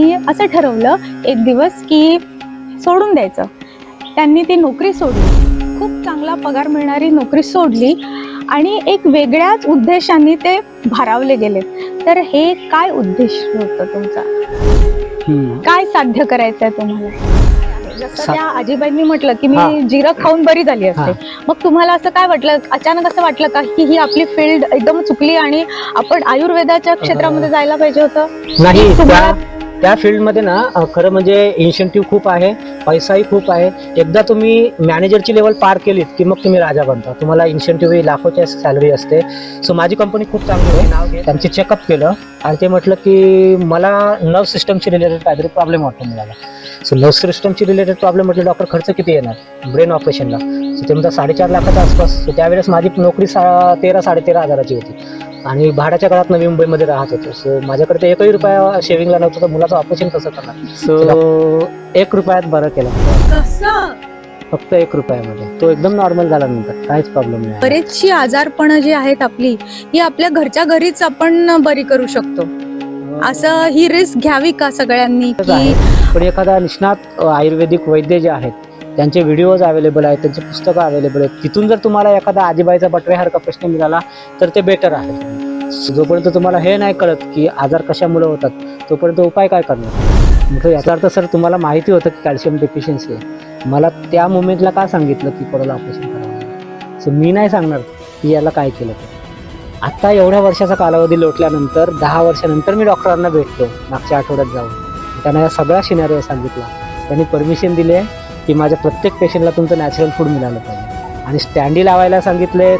मी असं ठरवलं एक दिवस की सोडून द्यायचं. त्यांनी ती नोकरी सोडली. खूप चांगला पगार मिळणारी नोकरी सोडली आणि एक वेगळ्याच उद्देशाने ते भारावले गेले. तर हे काय उद्देश होतं तुमचा. काय साध्य करायचं आहे तुम्हाला? जसं त्या आजीबाईंनी म्हटलं की. मी जिरं खाऊन बरी झाली असते. मग तुम्हाला असं काय वाटलं? अचानक असं वाटलं का की ही आपली फील्ड एकदम चुकली आणि आपण आयुर्वेदाच्या क्षेत्रामध्ये जायला पाहिजे होतं? नाही त्या फील्डमध्ये ना खरं म्हणजे इन्सेंटिव्ह खूप आहे पैसाही खूप आहे. एकदा तुम्ही मॅनेजरची लेवल पार केलीत की मग तुम्ही राजा बनता. तुम्हाला इन्सेंटिव्ह लाखोच्या सॅलरी असते. सो माझी कंपनी खूप चांगली आहे. नाव घे. त्यांचे चेकअप केलं आणि ते म्हटलं की मला नर्व सिस्टमशी रिलेटेड काहीतरी प्रॉब्लेम वाटतो मिळाला सो नर्व सिस्टमची रिलेटेड प्रॉब्लेम म्हटलं डॉक्टर खर्च किती येणार? ब्रेन ऑपरेशनला सो ते म्हणतात साडेचार लाखाच्या आसपास. सो त्यावेळेस माझी नोकरी सा तेरा साडेतेरा हजाराची होती. आणि भाड्याच्या घरात नवी मुंबईमध्ये राहत होतो. सो माझ्याकडे ते एकही रुपया शेविंगला नव्हतं तर मुलाचं ऑपरेशन कसं करणार? सो एक रुपयात बरं केलं. फक्त एक रुपयामध्ये. तो एकदम नॉर्मल झाला नंतर. काहीच प्रॉब्लेम नाही. बरेचशी आजारपण जी आहेत आपली ही आपल्या घरच्या घरीच आपण बरी करू शकतो. असं ही रिस्क घ्यावी का सगळ्यांनी. पण एखादा निष्णात आयुर्वेदिक वैद्य जे आहेत त्यांचे व्हिडिओज अवेलेबल आहेत त्यांची पुस्तकं अवेलेबल आहेत. तिथून जर तुम्हाला एखादा आजीबाईचा बटव्यासारखा प्रश्न मिळाला तर ते बेटर आहे. जोपर्यंत तुम्हाला हे नाही कळत की आजार कशामुळे होतात तोपर्यंत उपाय काय करणार? म्हणजे याचा अर्थ सर तुम्हाला माहिती होतं की कॅल्शियम डेफिशियन्सी आहे. मला त्या मुमेंटला का सांगितलं की परत ऑपरेशन करावं सो मी नाही सांगणार की याला काय केलं तर. आत्ता एवढ्या वर्षाचा कालावधी लोटल्यानंतर दहा वर्षानंतर मी डॉक्टरांना भेटलो मागच्या आठवड्यात जाऊन. त्यांना या सगळ्या सिनारिओ सांगितला त्यांनी परमिशन दिले की माझ्या प्रत्येक पेशंटला तुमचं नॅचरल फूड मिळालं पाहिजे. आणि स्टँडी लावायला सांगितले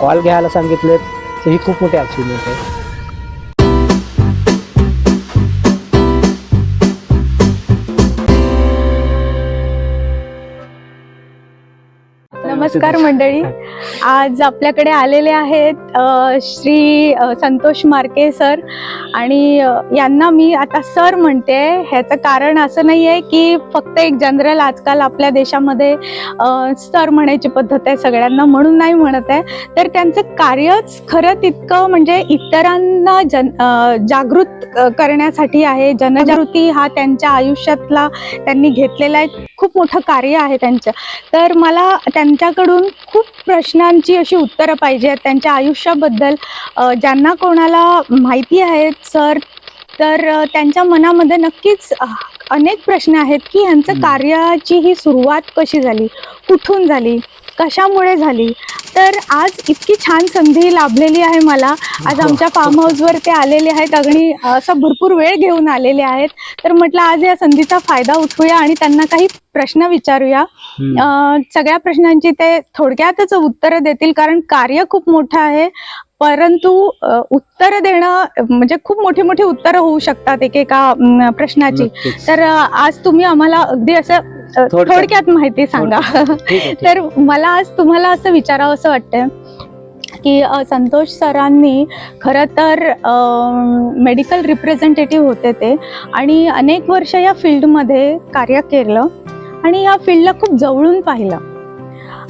कॉल घ्यायला सांगितले तर ही खूप मोठी अचिव्हमेंट आहे. नमस्कार मंडळी. आज आपल्याकडे आलेले आहेत श्री संतोष मार्के सर. आणि यांना मी आता सर म्हणते. ह्याचं कारण असं नाही आहे की फक्त एक जनरल आजकाल आपल्या देशामध्ये सर म्हणायची पद्धत आहे सगळ्यांना म्हणून नाही म्हणत आहे. तर त्यांचं कार्यच खरं तितकं म्हणजे इतरांना जन जागृत करण्यासाठी आहे. जनजागृती हा त्यांच्या आयुष्यातला त्यांनी घेतलेला एक खूप मोठं कार्य आहे त्यांचं. तर मला त्यांच्याकडून खूप प्रश्नांची अशी उत्तरं पाहिजे आहेत. त्यांच्या आयुष्याबद्दल ज्यांना कोणाला माहिती आहेत सर तर त्यांच्या मनामध्ये नक्कीच अनेक प्रश्न आहेत की ह्यांचं. कार्याची ही सुरुवात कशी झाली? कुठून झाली? कशामुळे झाली? तर आज इतकी छान संधी लाभलेली आहे मला. आज आमच्या फार्म हाऊसवर ते आलेले आहेत. अगदी असा भरपूर वेळ घेऊन आलेले आहेत. तर म्हटलं आज या संधीचा फायदा उठवूया आणि त्यांना काही प्रश्न विचारूया. सगळ्या प्रश्नांची ते थोडक्यातच उत्तरं देतील कारण कार्य खूप मोठं आहे. परंतु उत्तर देणं म्हणजे खूप मोठी मोठी उत्तरं होऊ शकतात एकेका प्रश्नाची. तर आज तुम्ही आम्हाला अगदी असं थोडक्यात- माहिती सांगा. तर मला आज तुम्हाला असं विचारावं असं वाटतं की संतोष सरांनी खरं तर मेडिकल रिप्रेझेंटेटिव्ह होते ते आणि अनेक वर्ष या फील्डमध्ये कार्य केलं आणि या फील्डला खूप जवळून पाहिलं.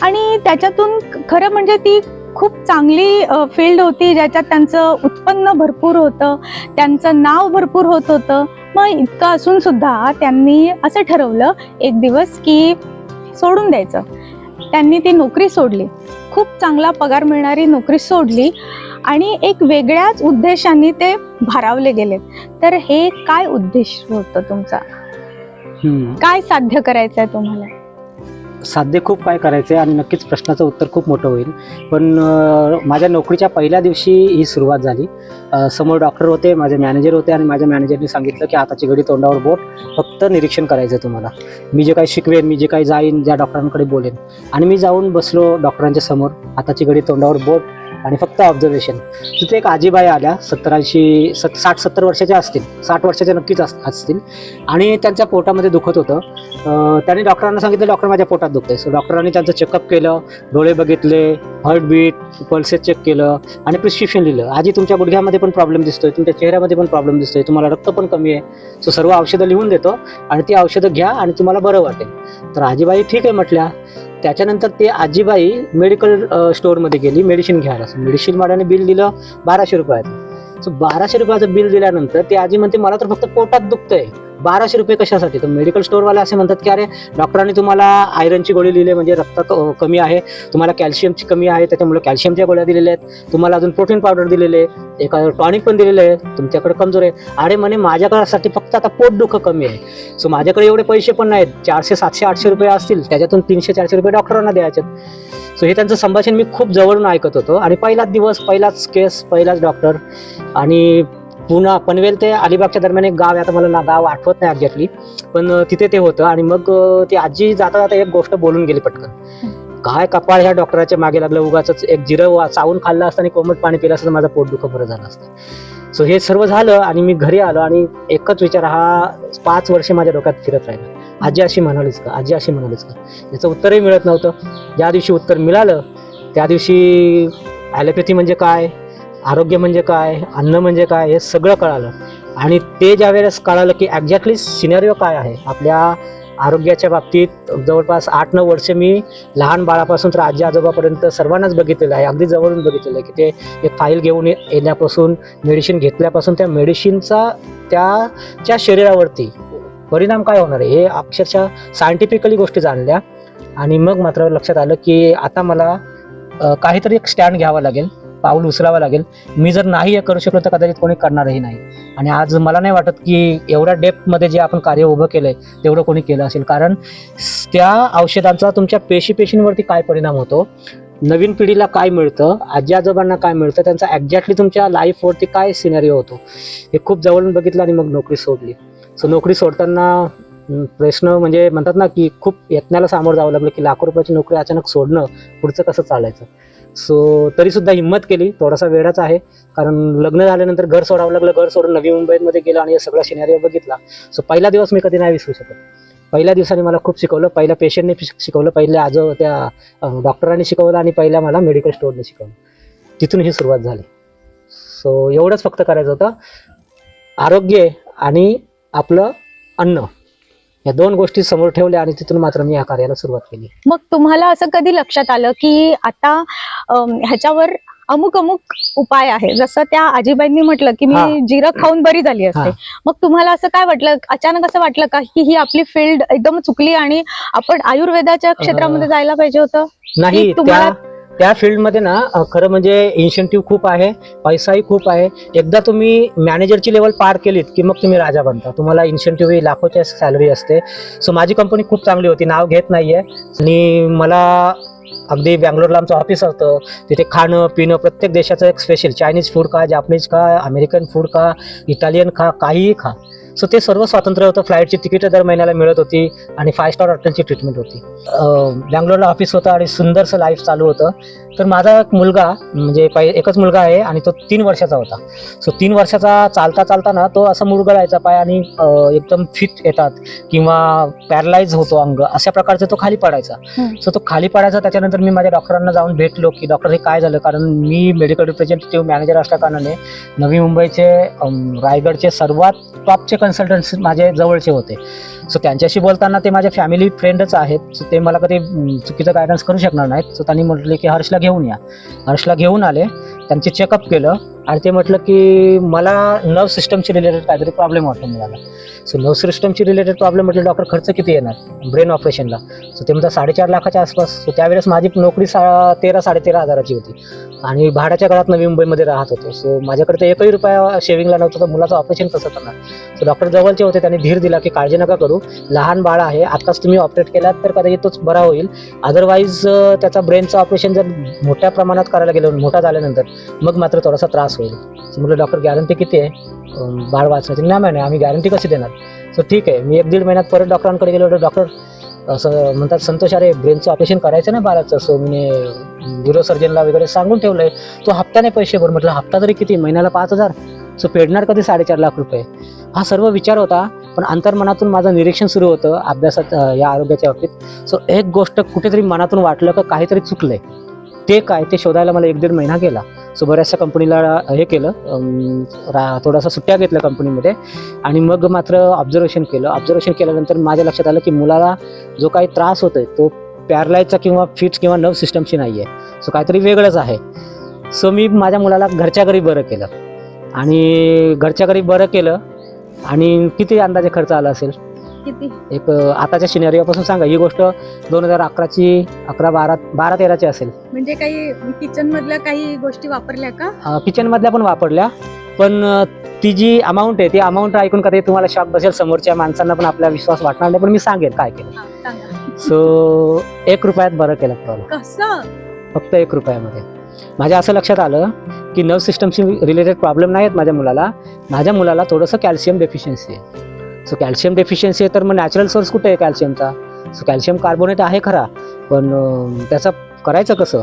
आणि त्याच्यातून खरं म्हणजे ती खूप चांगली फील्ड होती ज्याच्यात त्यांचं उत्पन्न भरपूर होतं त्यांचं नाव भरपूर होत होतं. मग इतकं असून सुद्धा त्यांनी असं ठरवलं एक दिवस की सोडून द्यायचं. त्यांनी ती नोकरी सोडली. खूप चांगला पगार मिळणारी नोकरी सोडली आणि एक वेगळ्याच उद्देशाने ते भारावले गेले तर हे काय उद्देश होतं तुमचा. काय साध्य करायचं आहे तुम्हाला? साध्य खूप काय करायचं आहे आणि नक्कीच प्रश्नाचं उत्तर खूप मोठं होईल. पण माझ्या नोकरीच्या पहिल्या दिवशी ही सुरुवात झाली. समोर डॉक्टर होते माझे मॅनेजर होते आणि माझ्या मॅनेजरनी सांगितलं की आताची घडी तोंडावर बोट फक्त निरीक्षण करायचं आहे तुम्हाला. मी जे काही शिकवेन मी जे काही जाईन ज्या डॉक्टरांकडे बोलेन. आणि मी जाऊन बसलो डॉक्टरांच्या समोर. आताची घडी तोंडावर बोट आणि फक्त ऑब्झर्वेशन तिथे एक आजीबाई आल्या सत्तर ऐंशी सत साठ सत्तर वर्षाच्या असतील. साठ वर्षाच्या नक्कीच अस- असतील. आणि त्यांच्या पोटामध्ये दुखत होतं. त्यांनी डॉक्टरांना सांगितलं डॉक्टर माझ्या पोटात दुखतंय. सो डॉक्टरांनी त्यांचं चेकअप केलं डोळे बघितले हार्टबीट पल्सेस चेक केलं आणि प्रिस्क्रिप्शन लिहिलं. आजी तुमच्या गुडघ्यामध्ये पण प्रॉब्लेम दिसतोय तुमच्या चेहऱ्यामध्ये पण प्रॉब्लेम दिसतोय तुम्हाला रक्त पण कमी आहे. सो सर्व औषधं लिहून देतो आणि ती औषधं घ्या आणि तुम्हाला बरं वाटेल. तर आजीबाई ठीक आहे म्हटल्या. त्याच्यानंतर ते आजीबाई मेडिकल स्टोअरमध्ये गेली मेडिसिन घ्यायला. मेडिसिन वाल्याने बिल दिलं बाराशे रुपयाचं. सो बाराशे रुपयाचं बिल दिल्यानंतर ते आजी म्हणते मला तर फक्त पोटात दुखतंय. बाराशे रुपये कशासाठी? तर मेडिकल स्टोअरवाले असे म्हणतात की अरे डॉक्टरांनी तुम्हाला आयरनची गोळी लिहिली आहे, म्हणजे रक्त कमी आहे. तुम्हाला कॅल्शियमची कमी आहे त्याच्यामुळे कॅल्शियमच्या गोळ्या दिलेल्या आहेत तुम्हाला अजून प्रोटीन पावडर दिलेले आहे. एका टॉनिक पण दिलेलं आहे. तुमच्याकडे कमजोर आहे. अरे म्हणे माझ्याकडे फक्त आता पोट दुखं कमी आहे. सो माझ्याकडे एवढे पैसे पण नाहीत. चारशे सातशे आठशे रुपये असतील. त्याच्यातून तीनशे चारशे रुपये डॉक्टरांना द्यायचे सो हे त्यांचं संभाषण मी खूप जवळून ऐकत होतो. आणि पहिलाच दिवस पहिलाच केस पहिलाच डॉक्टर आणि पुन्हा पनवेल ते अलिबागच्या दरम्यान एक गाव आहे. आता मला ना गाव आठवत नाही एक्झॅक्टली पण तिथे ते होतं आणि मग ती आजी जाता जाता एक गोष्ट बोलून गेली पटकन. काय कपाळ ह्या डॉक्टराच्या मागे लागलं? उगाच एक जिरं चावून खाल्लं असतं आणि कोमट पाणी पिलं असतं माझं पोट दुखं बरं झालं असतं. सो हे सर्व झालं आणि मी घरी आलो आणि एकच विचार हा पाच वर्ष माझ्या डोक्यात फिरत राहिला. आजी अशी म्हणालीच का? आजी अशी म्हणालीच का? याचं उत्तरही मिळत नव्हतं. ज्या दिवशी उत्तर मिळालं त्या दिवशी ॲलोपॅथी म्हणजे काय? आरोग्य म्हणजे काय अन्न म्हणजे काय हे सगळं कळालं. आणि ते ज्या वेळेस कळालं की ॲक्झॅक्टली सिनेरिओ काय आहे आपल्या आरोग्याच्या बाबतीत जवळपास आठ नऊ वर्ष मी लहान बाळापासून तर आजी आजोबापर्यंत सर्वांनाच बघितलेलं आहे अगदी जवळून बघितलेलं आहे की ते एक फाईल घेऊन ये- येण्यापासून मेडिसिन घेतल्यापासून त्या मेडिसिनचा त्याच्या शरीरावरती परिणाम काय होणार आहे हे अक्षरशः सायंटिफिकली गोष्टी जाणल्या. आणि मग मात्र लक्षात आलं की आता मला काहीतरी एक स्टँड घ्यावा लागेल. पाऊल उचलावं लागेल. मी जर नाही हे करू शकलो तर कदाचित कोणी करणारही नाही. आणि आज मला नाही वाटत की एवढ्या डेप्थमध्ये जे आपण कार्य उभं केलं आहे तेवढं कोणी केलं असेल. कारण त्या औषधांचा तुमच्या पेशी पेशींवरती काय परिणाम होतो? नवीन पिढीला काय मिळतं? आजी आजोबांना काय मिळतं? त्यांचा एक्झॅक्टली तुमच्या लाईफवरती काय सिनेरिओ होतो? हे खूप जवळून बघितलं आणि मग नोकरी सोडली. सो नोकरी सोडताना प्रश्न म्हणजे म्हणतात ना की खूप यत्नाला सामोरं जावं लागलं की लाखो रुपयाची नोकरी अचानक सोडणं पुढचं कसं चालायचं? सो तरीसुद्धा हिंमत केली. थोडासा वेळाच आहे. कारण लग्न झाल्यानंतर घर सोडावं लागलं. घर सोडून नवी मुंबईमध्ये गेलं आणि हे सगळा सिनेरिओ बघितला. सो पहिला दिवस मी कधी नाही विसरू शकत. पहिल्या दिवसाने मला खूप शिकवलं. पहिल्या पेशंटने शिकवलं. पहिल्या आजो त्या डॉक्टरांनी शिकवलं आणि पहिल्या मला मेडिकल स्टोअरने शिकवलं. तिथून ही सुरुवात झाली. सो एवढंच फक्त करायचं होतं. आरोग्य आणि आपलं अन्न. या दोन गोष्टी समोर ठेवल्या आणि तिथून मात्र मी या कार्याला सुरुवात केली. मग तुम्हाला असं कधी लक्षात आलं की आता ह्याच्यावर अमुक अमुक उपाय आहे? जसं त्या आजीबाईंनी म्हटलं की. मी जिरं खाऊन बरी झाली असते. मग तुम्हाला असं काय वाटलं? अचानक असं वाटलं का की ही आपली फील्ड एकदम चुकली आणि आपण आयुर्वेदाच्या क्षेत्रामध्ये जायला पाहिजे होतं? नाही तुम्हाला- त्या फील्डमध्ये ना खरं म्हणजे इन्सेंटिव्ह खूप आहे पैसाही खूप आहे. एकदा तुम्ही मॅनेजरची लेवल पार केलीत की मग तुम्ही राजा बनता. तुम्हाला इन्सेंटिव्ह लाखोच्या सॅलरी असते. सो माझी कंपनी खूप चांगली होती नाव घेत नाहीये. आणि मला अगदी बँगलोरला आमचं ऑफिस होतं. तिथे खाणं पिणं प्रत्येक देशाचं एक स्पेशल चायनीज फूड खा जापनीज खा अमेरिकन फूड खा इटालियन खा काहीही खा. सो ते सर्व स्वातंत्र्य होतं. फ्लाईटची तिकीटं दर महिन्याला मिळत होती आणि फाय स्टार हॉटेलची ट्रीटमेंट होती. बँगलोरला ऑफिस होतं आणि सुंदरसं लाईफ चालू होतं. तर माझा एक मुलगा म्हणजे पाय एकच मुलगा आहे आणि तो तीन वर्षाचा होता. सो तीन वर्षाचा चालता चालताना तो असा मुरगळायचा पाय आणि एकदम फिट येतात किंवा पॅरलाइज होतो अंग अशा प्रकारचा तो खाली पडायचा. सो तो खाली पडायचा. त्याच्यानंतर मी माझ्या डॉक्टरांना जाऊन भेटलो की डॉक्टर हे काय झालं? कारण मी मेडिकल रिप्रेझेंटेटिव्ह मॅनेजर असल्या कारणाने नवी मुंबईचे रायगडचे सर्वात टॉपचे कन्सल्टंट्स माझे जवळचे होते. सो त्यांच्याशी बोलताना ते माझे फॅमिली फ्रेंडच आहेत. सो ते मला कधी चुकीचं गायडन्स करू शकणार नाहीत. सो त्यांनी म्हटले की हर्षला घेऊन या. हर्षला घेऊन आले. त्यांचे चेकअप केलं. आणि ते म्हटलं की मला नर्व सिस्टमशी रिलेटेड काहीतरी प्रॉब्लेम वाटतो मला सो नर्व सिस्टमची रिलेटेड प्रॉब्लेम म्हटलं डॉक्टर खर्च किती येणार? ब्रेन ऑपरेशनला सो ते म्हणतात साडेचार लाखाच्या आसपास. सो त्यावेळेस माझी नोकरी सा तेरा साडेतेरा हजाराची होती. आणि भाड्याच्या काळात नवी मुंबईमध्ये राहत होतो. सो माझ्याकडे तर एकही रुपया शेविंगला नव्हतं तर मुलाचं ऑपरेशन कसं करणार. सो डॉक्टर जवळचे होते त्यांनी धीर दिला की काळजी नका करू. लहान बाळ आहे आत्ताच तुम्ही ऑपरेट केलात तर कदाचित तोच बरा होईल. अदरवाईज त्याचा ब्रेनचं ऑपरेशन जर मोठ्या प्रमाणात करायला गेलं मोठा झाल्यानंतर मग मात्र थोडासा त्रास होईल. म्हटलं डॉक्टर गॅरंटी किती आहे? बाळ वाचण्याची. नाही म्हणे आम्ही गॅरंटी कशी देणार? सो ठीक आहे. मी एक दीड महिन्यात परत डॉक्टरांकडे गेलो. होतो डॉक्टर असं म्हणतात संतोष अरे ब्रेनचं ऑपरेशन करायचं ना बाळाचं? सो मी न्यूरो सर्जनला वगैरे सांगून ठेवलंय. तो हप्त्याने पैसे भर म्हटलं हप्ता तरी किती? महिन्याला पाच हजार. सो पेडणार कधी? साडेचार लाख रुपये. हा सर्व विचार होता पण अंतर्मनातून माझं निरीक्षण सुरू होतं अभ्यासात या आरोग्याच्या बाबतीत. सो एक गोष्ट कुठेतरी मनातून वाटलं का काहीतरी चुकलंय. ते काय ते शोधायला मला एक दीड महिना गेला. सो बऱ्याचशा कंपनीला हे केलं. रा थोडासा सुट्ट्या घेतल्या कंपनीमध्ये आणि मग मात्र ऑब्झर्वेशन केलं. ऑब्झर्वेशन केल्यानंतर माझ्या लक्षात आलं की मुलाला जो काही त्रास होतोय तो पॅरलाईजचा किंवा फिट्स किंवा नर्व सिस्टमची नाही आहे सो काहीतरी वेगळंच आहे. सो मी माझ्या मुलाला घरच्या घरी बरं केलं. आणि घरच्या घरी बरं केलं. आणि किती अंदाजे खर्च आला असेल? किती? एक आताच्या सिनेरिओपासून सांगा. ही गोष्ट दोन हजार अकराची अकरा बारा बारा तेराची असेल. म्हणजे काही किचन मधल्या काही गोष्टी वापरल्या का? किचनमधल्या पण वापरल्या. पण ती जी अमाऊंट आहे ती अमाऊंट ऐकून कधी तुम्हाला शॉक बसेल समोरच्या माणसांना पण आपला विश्वास वाटणार नाही पण मी सांगेन काय केलं. हा, सो एक रुपयात बरं केलं प्रॉब्लेम कसं? फक्त एक रुपयामध्ये. माझ्या असं लक्षात आलं की नर्व सिस्टमशी रिलेटेड प्रॉब्लेम नाही आहेत माझ्या मुलाला. माझ्या मुलाला थोडंसं कॅल्शियम डेफिशियन्सी आहे. सो कॅल्शियम डेफिशियन्सी आहे तर मग नॅचरल सोर्स कुठे आहे कॅल्शियमचा सो कॅल्शियम कार्बोनेट आहे खरा पण त्याचा करायचं कसं?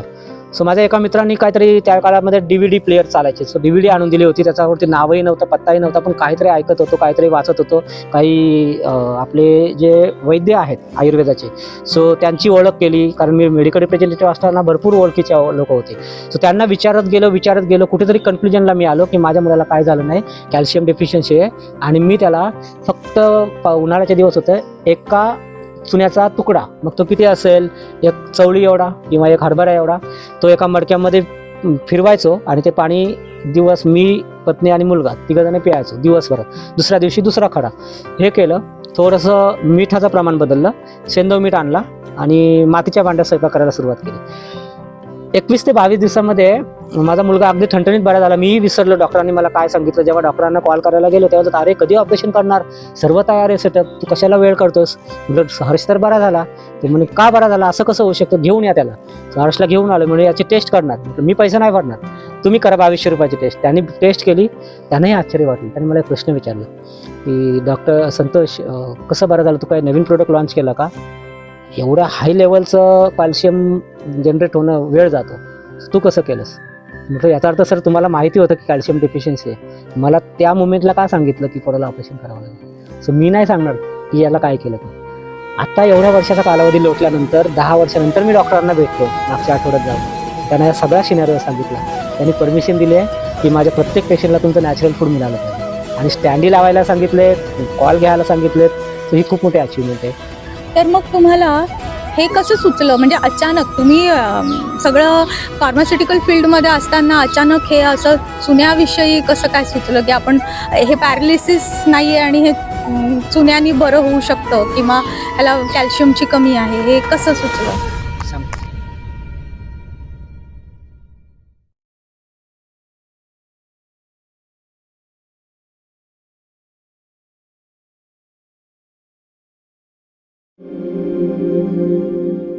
सो माझ्या एका मित्रांनी काहीतरी त्या काळामध्ये डी व्ही डी प्लेअर चालायचे. सो डी व्ही डी आणून दिली होती. त्याच्यावरती नावही नव्हतं पत्ताही नव्हता पण काहीतरी ऐकत होतो काहीतरी वाचत होतो. काही आपले जे वैद्य आहेत आयुर्वेदाचे. सो त्यांची ओळख केली कारण मी मेडिकल रिप्रेझेंटेटिव्ह असताना भरपूर ओळखीचे लोक होते. सो त्यांना विचारत गेलो विचारत गेलो कुठेतरी कन्क्लुजनला मी आलो की माझ्या मुलाला काय झालं नाही कॅल्शियम डेफिशियन्सी आहे. आणि मी त्याला फक्त उन्हाळ्याचे दिवस होते एका चुन्याचा तुकडा. मग तो किती असेल? एक चवळी एवढा किंवा एक हरभरा एवढा. तो एका मडक्यामध्ये फिरवायचो आणि ते पाणी दिवस मी पत्नी आणि मुलगा तिघजण प्यायचो दिवसभरात. दुसऱ्या दिवशी दुसरा खडा. हे केलं. थोडंसं मिठाचं प्रमाण बदललं. सेंदव मीठ आणला आणि मातीच्या भांड्यात स्वयंपाक करायला सुरुवात केली. एकवीस ते बावीस दिवसामध्ये माझा मुलगा अगदी ठणठणीत बरा झाला. मीही विसरलो डॉक्टरांनी मला काय सांगितलं. जेव्हा डॉक्टरांना कॉल करायला गेलो तेव्हा तर, अरे कधी ऑपरेशन करणार? सर्व तयार आहे सेटअप तू कशाला वेळ करतोस? म्हटलं हर्ष तर बरा झाला. ते म्हणे का बरा झाला? असं कसं होऊ शकतं? घेऊन या त्याला. हर्षला घेऊन आलो. म्हणजे याची टेस्ट करणार. मी पैसे नाही भरणार. तुम्ही करा बावीसशे रुपयाची टेस्ट त्यांनी टेस्ट केली. त्यांनाही आश्चर्य वाटलं. त्यांनी मला एक प्रश्न विचारला की डॉक्टर संतोष कसं बरं झालं? तू काय नवीन प्रोडक्ट लॉन्च केला का? एवढ्या हाय लेवलचं कॅल्शियम जनरेट होणं वेळ जातो. तू कसं केलंस? म्हटलं याचा अर्थ सर तुम्हाला माहिती होतं की कॅल्शियम डेफिशियन्सी आहे. मला त्या मुमेंटला का सांगितलं की पोराला ऑपरेशन करावं लागेल? सो मी नाही सांगणार की याला काय केलं ते आता एवढ्या वर्षाचा कालावधी लोटल्यानंतर दहा वर्षानंतर मी डॉक्टरांना भेटतो मागच्या आठवड्यात जाऊन. त्यांना या सगळ्या सिनेरिओ सांगितला. त्यांनी परमिशन दिली आहे की माझ्या प्रत्येक पेशंटला तुमचं नॅचरल फूड मिळालं पाहिजे. आणि स्टँडी लावायला सांगितले कॉल घ्यायला सांगितलेत. ही खूप मोठी अचिव्हमेंट आहे. तर मग तुम्हाला हे कसं सुचलं? म्हणजे अचानक तुम्ही सगळं फार्मास्युटिकल फील्डमध्ये असताना अचानक हे असं चुन्याविषयी कसं काय सुचलं की आपण हे पॅरालिसिस नाही आहे आणि हे चुन्यानी बरं होऊ शकतं किंवा ह्याला कॅल्शियमची कमी आहे हे कसं सुचलं? Música